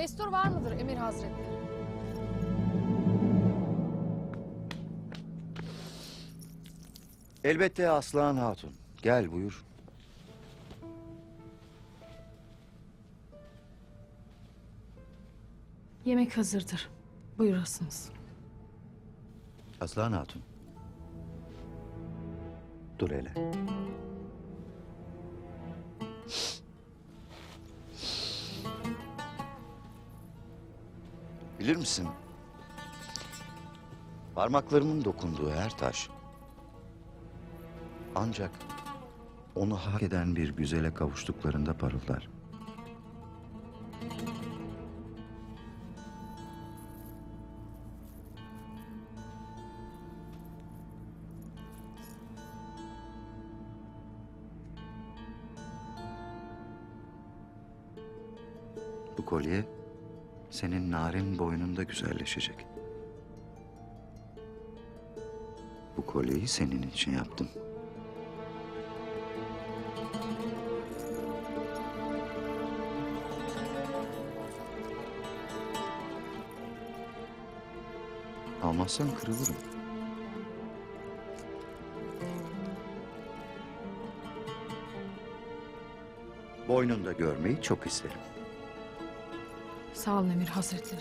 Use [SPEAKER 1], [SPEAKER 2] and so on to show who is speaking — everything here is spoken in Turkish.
[SPEAKER 1] Destur var mıdır Emir Hazretleri?
[SPEAKER 2] Elbette Aslan Hatun. Gel buyur.
[SPEAKER 1] Yemek hazırdır. Buyurasınız.
[SPEAKER 2] Aslan Hatun. Dur hele. Bilir misin? Parmaklarımın dokunduğu her taş ancak onu hak eden bir güzele kavuştuklarında parıldar. Bu kolye senin narin boynunda güzelleşecek. Bu kolyeyi senin için yaptım. Almazsan kırılırım. Boynunda görmeyi çok isterim.
[SPEAKER 1] Sağ olun Emir Hazretleri.